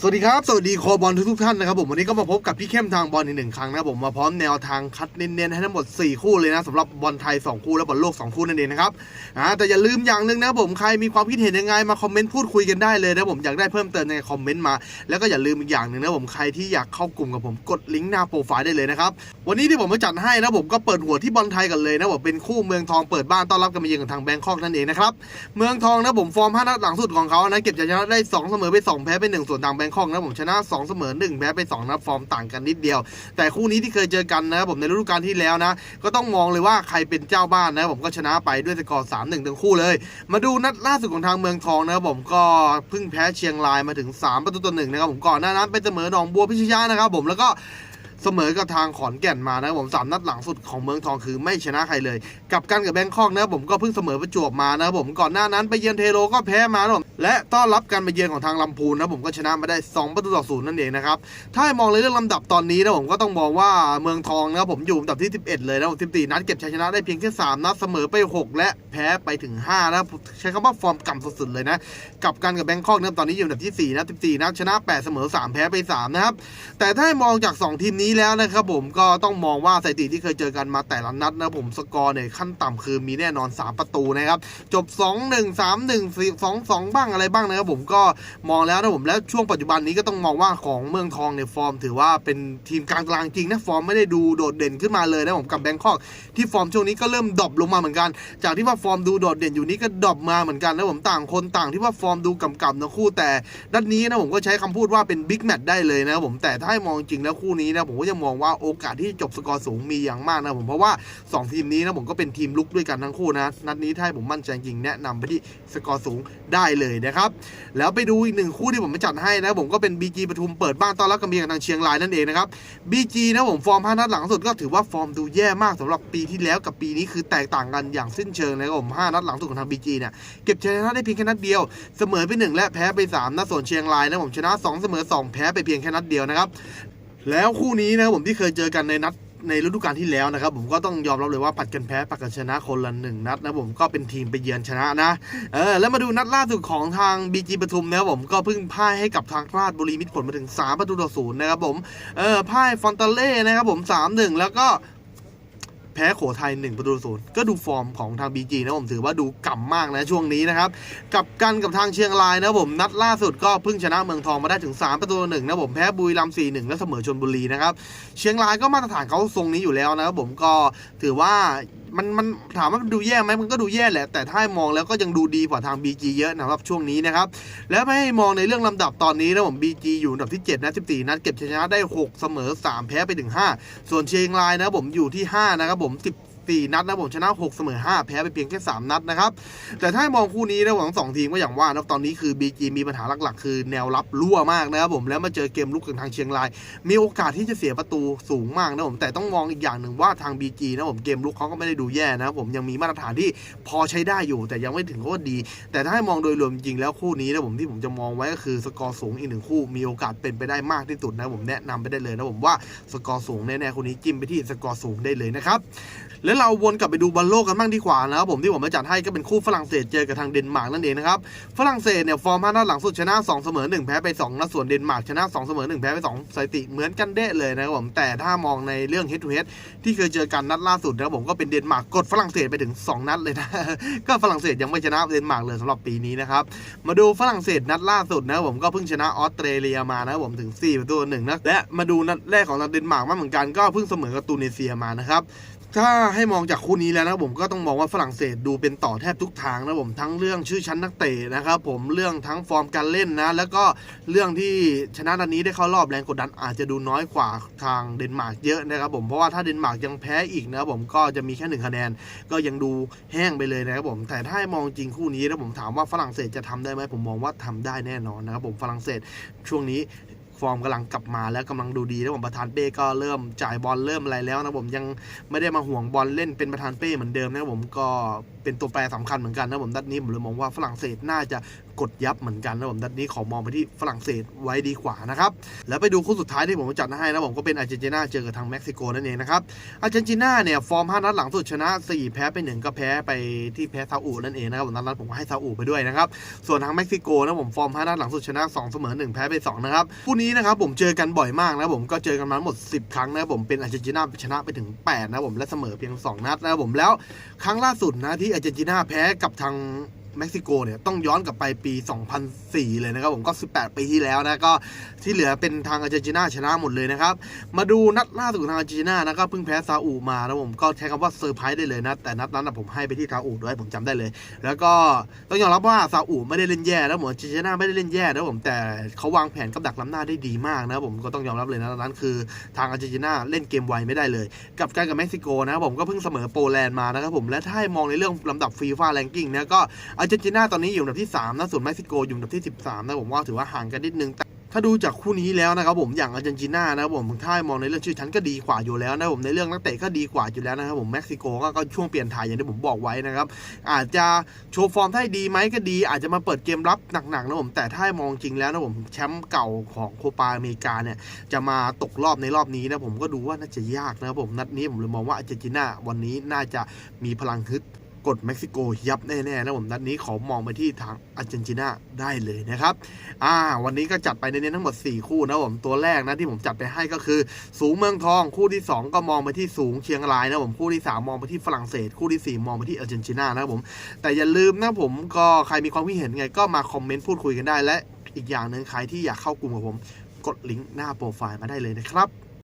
สวัสดีครับ สวัสดีโคบอลทุกๆท่านนะครับผมวันนี้ก็มาพบกับพี่เข้มทางบอลอีกหนึ่งครั้งนะครับผมมาพร้อมแนวทางคัดเน้นๆให้ทั้งหมด 4 คู่เลยนะสำหรับบอลไทย 2 คู่และบอลโลก 2 คู่นั่นเองนะครับอ่าแต่อย่าลืมอย่างหนึ่งนะผมใครมีความคิดเห็นยังไงมาคอมเมนต์พูดคุยกันได้เลยนะผมอยากได้เพิ่มเติมในคอมเมนต์มา แล้วก็อย่าลืมอีกอย่างหนึ่งนะผมใครที่อยากเข้ากลุ่มกับผมกดลิงก์หน้าโปรไฟล์ได้เลยนะครับวันนี้ที่ผมมาจัดให้นะผมก็เปิดหัวที่บอลไทยกันเลยนะผมเป็นคู่เมืองทองเปิดบ้านต้อนรับกันมาเยือนกับทางแบงคอกนั่นเองนะครับเมืองทองนะผมฟอร์ม5นัดหลังสุดของเขานะเก็บชัยชนะได้2เสมอไป2แพ้ไป1ส่วนทางแบงคอกนะผมชนะ2เสมอ1แพ้ไป2นะฟอร์มต่างกันนิดเดียว แต่คู่นี้ที่เคยเจอกันนะครับผมในฤดูกาลที่แล้วนะ ก็ต้องมองเลยว่าใครเป็นเจ้าบ้านนะผมก็ชนะไปด้วยสกอร์3-1ทั้งคู่เลย มาดูนัดล่าสุดของทางเมืองทองนะครับผมก็เพิ่งแพ้เชียงรายมาถึง 3 ประตูต่อหนึ่งนะครับผมก่อนหน้านั้นไปเสมอหนองบัวพิชยานะครับผมแล้วก็เสมอกับทางขอนแก่นมานะครับผมสามนัดหลังสุดของเมืองทองคือไม่ชนะใครเลย กับกันกับแบงคอกนะครับผมก็เพิ่งเสมอประจวบมานะครับผมก่อนหน้านั้นไปเยือนเทโรก็แพ้มานะผม และต้อนรับการมาเยือนของทางลำพูนนะผมก็ชนะมาได้ 2 ประตูต่อศูนย์นั่นเองนะครับถ้าให้มองในเรื่องลำดับตอนนี้นะผมก็ต้องมองว่าเมืองทองนะผมอยู่อันดับที่ 11 เลยนะผม14นัดเก็บชัยชนะได้เพียงแค่3นัดเสมอไป 6 และแพ้ไปถึง5นะใช้คำว่าฟอร์มก่ำสุดๆเลยนะกับกันกับแบงคอกนะครับตอนนี้อยู่อันดับที่4นะ14นัดชนะ 8 เสมอ 3 แพ้ไป 3 นะครับ แต่ถ้าให้มองจาก 2 ทีมนี้แล้วนะครับผมก็ต้องมองว่าสถิติที่เคยเจอกันมาแต่ละนัดนะผมสกอร์เนี่ยขั้นต่ำคือมีแน่นอน 3 ประตูนะครับจบ 2 1 3 1 2 2บ้างอะไรบ้างนะครับผมก็มองแล้วนะผมแล้วช่วงปัจจุบันนี้ก็ต้องมองว่าของเมืองทองเนี่ยฟอร์ม ถือว่าเป็นทีมกลางตารางจริงนะฟอร์มไม่ได้ดูโดดเด่นขึ้นมาเลยนะผมกับแบงคอกที่ฟอร์มช่วงนี้ก็เริ่มดรอปลงมาเหมือนกัน จากที่ว่าฟอร์มดูโดดเด่นอยู่นี้ก็ดรอปมาเหมือนกันนะผมต่างคนต่างที่ว่าฟอร์มดูกำกับทั้งคู่แต่นัดนี้นะผมก็ใช้คำพูดว่าเป็นบิ๊กแมตช์ได้เลยนะครับผมแต่ถ้าให้มองจริงแล้วคู่นี้นะผมก็จะมองว่าโอกาสที่จบสกอร์สูงมีอย่างมากนะผมเพราะว่า 2 ทีมนี้นะผมก็เป็นทีมลุกด้วยกันทั้งคู่นะนัดนี้ถ้าให้ผมมั่นใจจริงแนะนำไปที่สกอร์สูงได้เลยนะครับ แล้วไปดูอีกหนึ่งคู่ที่ผมมาจัดให้นะผมก็เป็น BG ปทุมเปิดบ้านต้อนรับกับเมียกับทางเชียงรายนั่นเองนะครับ BG นะผมฟอร์ม5นัดหลังสุดก็ถือว่าฟอร์มดูแย่มากสำหรับปีที่แล้วกับปีนี้คือแตกต่างกันอย่างสิ้นเชิงนะครับผม5นัดหลังสุดของทาง BG เนี่ยเก็บชนะได้เพียงแค่นัดเดียว เสมอไป1และแพ้ไป3นะส่วนเชียงรายนะผมชนะ2เสมอ2แพ้ไปเพียงแค่นัดเดียวนะครับแล้วคู่นี้นะครับผมที่เคยเจอกันในนัด ในฤดูกาลที่แล้วนะครับ ผมก็ต้องยอมรับเลยว่าปัดกันแพ้ปัดกันชนะคนละหนึ่งนัดนะผมก็เป็นทีมไปเยือนชนะนะเออแล้วมาดูนัดล่าสุดของทางบีจีปทุมนะครับผมก็เพิ่งพ่ายให้กับทางราชบุรีมิตรผลมาถึง3ประตูต่อศูนย์นะครับผมเออพ่ายฟอนตาเล่นะครับผม3-1แล้วก็ แพ้โขทัย1ประตูศูนย์ก็ดูฟอร์มของทาง BG นะผมถือว่าดูก่ำมากนะช่วงนี้นะครับกับกันกับทางเชียงรายนะผมนัดล่าสุดก็เพิ่งชนะเมืองทองมาได้ถึง 3 ประตูหนึ่งนะผมแพ้บุรีรัมย์4 1และเสมอชนบุรีนะครับเชียงรายก็มาตรฐานเขาทรงนี้อยู่แล้วนะครับผมก็ถือว่ามันมันถามว่าดูแย่ไหมมันก็ดูแย่แหละ แต่ถ้ามองแล้วก็ยังดูดีกว่าทาง BG เยอะนะครับช่วงนี้นะครับ แล้วไม่ให้มองในเรื่องลำดับตอนนี้นะผม BG อยู่อันดับที่7นะ14 นัดเก็บชนะได้ 6 เสมอ 3 แพ้ไปถึง 5 ส่วนเชียงรายนะผมอยู่ที่ 5 นะครับผม 4 นัดนะผมชนะ 6 เสมอ 5 แพ้ไปเพียงแค่ 3 นัดนะครับ แต่ถ้าให้มองคู่นี้นะผมสองทีมก็อย่างว่านะตอนนี้คือ BG มีปัญหาหลักๆ คือแนวรับรั่วมากนะครับผมแล้วมาเจอเกมลุกกับทางเชียงราย มีโอกาสที่จะเสียประตูสูงมากนะผมแต่ต้องมองอีกอย่างหนึ่งว่าทาง BG นะผมเกมลุกเขาก็ไม่ได้ดูแย่นะครับผมยังมีมาตรฐานที่พอใช้ได้อยู่ แต่ยังไม่ถึงกับว่าดี แต่ถ้าให้มองโดยรวมจริงแล้วคู่นี้นะผมที่ผมจะมองไว้ก็คือสกอร์สูงอีกหนึ่งคู่มีโอกาสเป็นไปได้มากที่สุดนะผมแนะนำไปได้เลยนะผมว่าสกอร์สูงแน่ๆคู่นี้จิ้มไปที่สกอร์สูงได้เลยนะครับแล้วเราวนกลับไปดูบอลโลกกันบ้างดีกว่านะครับผมที่ผมมาจัดให้ก็เป็นคู่ฝรั่งเศสเจอกับทางเดนมาร์กนั่นเองนะครับฝรั่งเศสเนี่ยฟอร์ม5นัดหลังสุดชนะ2เสมอ1แพ้ไป2นัดส่วนเดนมาร์กชนะ2เสมอ1แพ้ไป2สถิติเหมือนกันเด้เลยนะครับผมแต่ถ้ามองในเรื่อง head to head ที่เคยเจอกันนัดล่าสุดนะครับผมก็เป็นเดนมาร์กกดฝรั่งเศสไปถึง 2 นัดเลยนะก็ฝรั่งเศสยังไม่ชนะเดนมาร์กเลยสำหรับปีนี้นะครับมาดูฝรั่งเศสนัดล่าสุดนะครับผมก็เพิ่งชนะออสเตรเลียมานะครับผมถึง4ประตูต่อหนึ่งนะและมาดูนัดแรกของทางเดนมาร์กมาเหมือนกันก็เพิ่งเสมอกับตูนิเซียมานะครับ ถ้าให้มองจากคู่นี้แล้วนะผมก็ต้องมองว่าฝรั่งเศสดูเป็นต่อแทบทุกทางนะผมทั้งเรื่องชื่อชั้นนักเตะนะครับผมเรื่องทั้งฟอร์มการเล่นนะ แล้วก็เรื่องที่ชนะนัดนี้ได้เข้ารอบแรงกดดันอาจจะดูน้อยกว่าทางเดนมาร์กเยอะนะครับผมเพราะว่าถ้าเดนมาร์กยังแพ้อีกนะผมก็จะมีแค่หนึ่งคะแนน ก็ยังดูแห้งไปเลยนะครับผมแต่ถ้าให้มองจริงคู่นี้แล้วผมถามว่าฝรั่งเศสจะทำได้ไหมผมมองว่าทำได้แน่นอนนะครับผมฝรั่งเศสช่วงนี้ ฟอร์มกำลังกลับมาแล้วกำลังดูดีแล้วผมประธานเป้ก็เริ่มจ่ายบอลเริ่มอะไรแล้วนะผมยังไม่ได้มาห่วงบอลเล่นเป็นประธานเป้เหมือนเดิมนะครับผมก็เป็นตัวแปรสำคัญเหมือนกันนะผมนัดนี้ผมเลยมองว่าฝรั่งเศสน่าจะ กดยับเหมือนกันนะผมนัดนี้ขอมองไปที่ฝรั่งเศสไว้ดีกว่านะครับ แล้วไปดูคู่สุดท้ายที่ผมจัดให้นะผมก็เป็นอาร์เจนตินาเจอกับทางเม็กซิโกนั่นเองนะครับอาร์เจนตินาเนี่ยฟอร์ม 5 นัดหลังสุดชนะ 4 แพ้ไป1ก็แพ้ไปที่แพ้ซาอุนั่นเองนะครับนัดนั้นผมก็ให้ซาอุไปด้วยนะครับส่วนทางเม็กซิโกนะผมฟอร์ม 5 นัดหลังสุดชนะ 2 เสมอ 1 แพ้ไป2นะครับคู่นี้นะครับผมเจอกันบ่อยมากนะผมก็เจอกันมาหมด 10 ครั้งนะผมเป็นอาร์เจนตินาชนะไปถึง 8 นะผมและเสมอเพียง 2 นัดนะผมแล้วครั้งล่าสุดนะที่อาร์เจนตินาแพ้กับทาง เม็กซิโกเนี่ยต้องย้อนกลับไปปี 2004 เลยนะครับผมก็ 18 ปีที่แล้วนะก็ที่เหลือเป็นทางอาร์เจนตินาชนะหมดเลยนะครับ มาดูนัดล่าสุดทางอาร์เจนตินานะก็เพิ่งแพ้ซาอุมานะผมก็ใช้คำว่าเซอร์ไพรส์ได้เลยนะ แต่นัดนั้นนะผมให้ไปที่ซาอุด้วยผมจำได้เลย แล้วก็ต้องยอมรับว่าซาอุไม่ได้เล่นแย่นะผมอาร์เจนตินาไม่ได้เล่นแย่นะผมแต่เขาวางแผนกับดักล้ำหน้าได้ดีมากนะผมก็ต้องยอมรับเลยนะนั้นคือทางอาร์เจนตินาเล่นเกมไวไม่ได้เลย กับการกับเม็กซิโกนะครับผมก็เพิ่งเสมอโปแลนด์มานะครับผมและถ้ามองในเรื่องลำดับฟีฟ่าแรงกิ้งเนี่ยก็อาร์เจนตินาตอนนี้อยู่อันดับที่3นะส่วนเม็กซิโกอยู่อันดับที่ 13นะผมว่าถือว่าห่างกันนิดนึงแต่ถ้าดูจากคู่นี้แล้วนะครับผมอย่างอาร์เจนตินานะครับผมถ้ามองในเรื่องชื่อชั้นก็ดีกว่าอยู่แล้วนะผมในเรื่องนักเตะก็ดีกว่าอยู่แล้วนะครับผมเม็กซิโกก็ก็ช่วงเปลี่ยนถ่ายอย่างที่ผมบอกไว้นะครับอาจจะโชว์ฟอร์มได้ดีไหมก็ดี อาจจะมาเปิดเกมรับหนักๆนะผมแต่ถ้ามองจริงแล้วนะผมแชมป์เก่าของโคปาอเมริกาเนี่ยจะมาตกรอบในรอบนี้นะผมก็ดูว่าน่าจะยากนะครับผมนัดนี้ผมเลยมองว่าอาร์เจนตินาวันนี้น่าจะมีพลังฮึด กดเม็กซิโกยับแน่ๆนะผมนัดนี้ขอมองไปที่ทางอาร์เจนตินาได้เลยนะครับอ่าวันนี้ก็จัดไปในนี้ทั้งหมด 4 คู่นะผมตัวแรกนะที่ผมจัดไปให้ก็คือ สูงเมืองทองคู่ที่ 2 ก็มองไปที่สูงเชียงรายนะผมคู่ที่ 3 มองไปที่ฝรั่งเศส คู่ที่ 4 มองไปที่อาร์เจนตินานะผมแต่อย่าลืมนะผมก็ใครมีความคิดเห็นไงก็มาคอมเมนต์พูดคุยกันได้และอีกอย่างหนึ่งใครที่อยากเข้ากลุ่มกับผม กดลิงก์หน้าโปรไฟล์มาได้เลยนะครับ